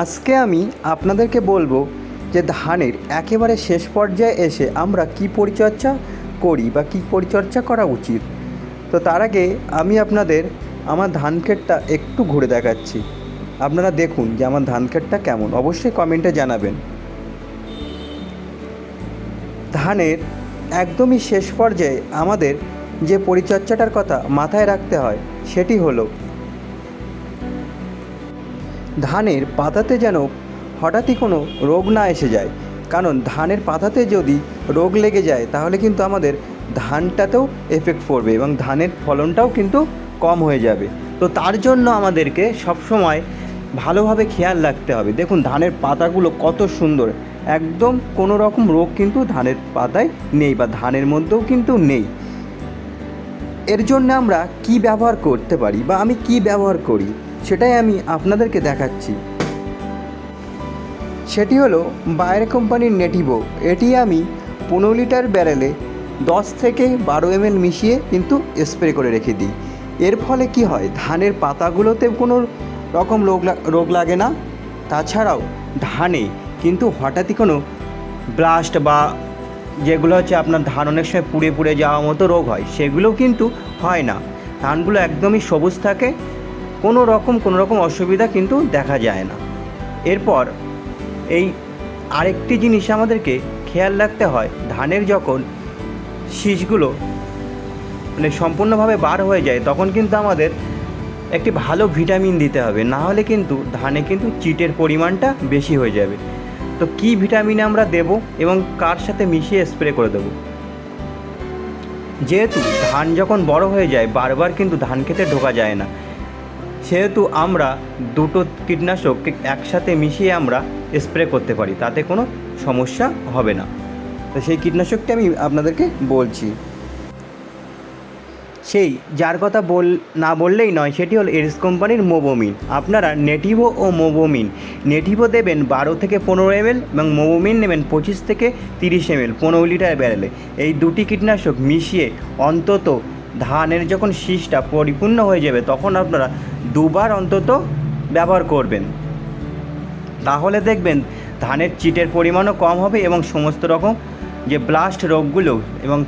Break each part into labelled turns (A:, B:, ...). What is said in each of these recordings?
A: আজকে আমি আপনাদেরকে বলব যে ধানের একেবারে শেষ পর্যায়ে এসে আমরা কি পরিচর্যা করি বা কি পরিচর্যা করা উচিত। তো তার আগে আমি আপনাদের আমার ধান ক্ষেতটা একটু ঘুরে দেখাচ্ছি। আপনারা দেখুন যে আমার ধান ক্ষেতটা কেমন। অবশ্যই কমেন্টে জানাবেন। ধানের একদমই শেষ পর্যায়ে আমাদের যে পরিচর্যাটার কথা মাথায় রাখতে হয় সেটি হলো ধানের পাতাতে যেন হঠাৎই কোনো রোগ না এসে যায়। কারণ ধানের পাতাতে যদি রোগ লেগে যায়, তাহলে কিন্তু আমাদের ধানটাতেও এফেক্ট পড়বে এবং ধানের ফলনটাও কিন্তু কম হয়ে যাবে। তো তার জন্য আমাদেরকে সবসময় ভালোভাবে খেয়াল রাখতে হবে। দেখুন, ধানের পাতাগুলো কত সুন্দর। একদম কোনো রকম রোগ কিন্তু ধানের পাতায় নেই বা ধানের মধ্যেও কিন্তু নেই। এর জন্য আমরা কি ব্যবহার করতে পারি বা আমি কি ব্যবহার করি? সেটাই আমি আপনাদেরকে দেখাচ্ছি। সেটি হলো বায়ার কোম্পানির নেটিভো। এটি আমি পনেরো লিটার ব্যারেলে দশ থেকে বারো এম মিশিয়ে কিন্তু স্প্রে করে রেখে দিই। এর ফলে কি হয়? ধানের পাতাগুলোতে কোনো রকম রোগ রোগ লাগে না। তাছাড়াও ধানে কিন্তু হঠাৎই কোনো ব্লাস্ট বা যেগুলো হচ্ছে আপনার ধান অনেক সময় পুড়ে পুড়ে যাওয়ার মতো রোগ হয়, সেগুলো কিন্তু হয় না। ধানগুলো একদমই সবুজ থাকে কোনো রকম কোনো রকম অসুবিধা কিন্তু দেখা যায় না। এরপর এই আরেকটি জিনিস আমাদেরকে খেয়াল রাখতে হয়, ধানের যখন শীষগুলো মানে সম্পূর্ণভাবে বার হয়ে যায়, তখন কিন্তু আমাদের একটি ভালো ভিটামিন দিতে হবে। না হলে কিন্তু ধানে কিন্তু চিটের পরিমাণটা বেশি হয়ে যাবে। তো কি ভিটামিন আমরা দেব এবং কার সাথে মিশিয়ে স্প্রে করে দেব? যেহেতু ধান যখন বড় হয়ে যায়, বারবার কিন্তু ধান খেতে ঢোকা যায় না। সেহেতু আমরা দুটো কীটনাশক একসাথে মিশিয়ে আমরা স্প্রে করতে পারি, তাতে কোনো সমস্যা হবে না। তো সেই কীটনাশকটি আমি আপনাদেরকে বলছি। সেই, যার কথা বল, না বললেই নয়, সেটি হলো এরিস কোম্পানির মোবোমিন। আপনারা নেটিভো ও মোবোমিন, নেটিভো দেবেন বারো থেকে পনেরো এমএল এবং মোবোমিন নেবেন পঁচিশ থেকে তিরিশ এমএল, পনেরো লিটার ব্যারেলে। এই দুটি কীটনাশক মিশিয়ে অন্তত ধানের যখন শীষটা পরিপূর্ণ হয়ে যাবে, তখন আপনারা দুবার অন্তত ব্যবহার করবেন। তাহলে দেখবেন ধানের চিটের পরিমাণও কম হবে এবং সমস্ত রকম যে ব্লাস্ট রোগগুলো এবং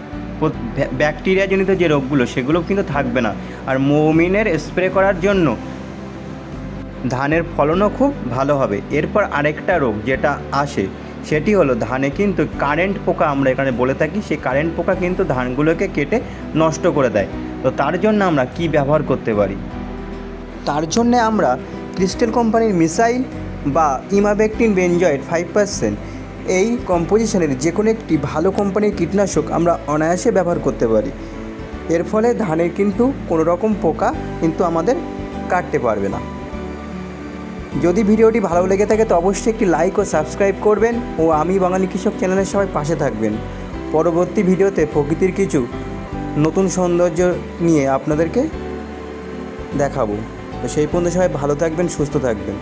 A: ব্যাকটেরিয়াজনিত যে রোগগুলো, সেগুলো কিন্তু থাকবে না। আর মৌমিনের স্প্রে করার জন্য ধানের ফলনও খুব ভালো হবে। এরপর আরেকটা রোগ যেটা আসে সেটি হলো ধানে কিন্তু কারেন্ট পোকা আমরা এখানে বলে থাকি, সেই কারেন্ট পোকা কিন্তু ধানগুলোকে কেটে নষ্ট করে দেয়। তো তার জন্য আমরা কি ব্যবহার করতে পারি? তার জন্যে আমরা ক্রিস্টেল কোম্পানির মিসাইল বা ইমাবেকটিন বেনজয়েড ফাইভ পার্সেন্ট এই কম্পোজিশনের যে কোনো একটি ভালো কোম্পানির কীটনাশক আমরা অনায়াসে ব্যবহার করতে পারি। এর ফলে ধানের কিন্তু কোনো রকম পোকা কিন্তু আমাদের কাটতে পারবে না। যদি ভিডিওটি ভালো লেগে থাকে তো অবশ্যই একটি লাইক ও সাবস্ক্রাইব করবেন ও আমি বাঙালি কৃষক চ্যানেলের সবাই পাশে থাকবেন। পরবর্তী ভিডিওতে প্রকৃতির কিছু নতুন সৌন্দর্য নিয়ে আপনাদেরকে দেখাবো। তো সেই পর্যন্ত সবাই ভালো থাকবেন, সুস্থ থাকবেন।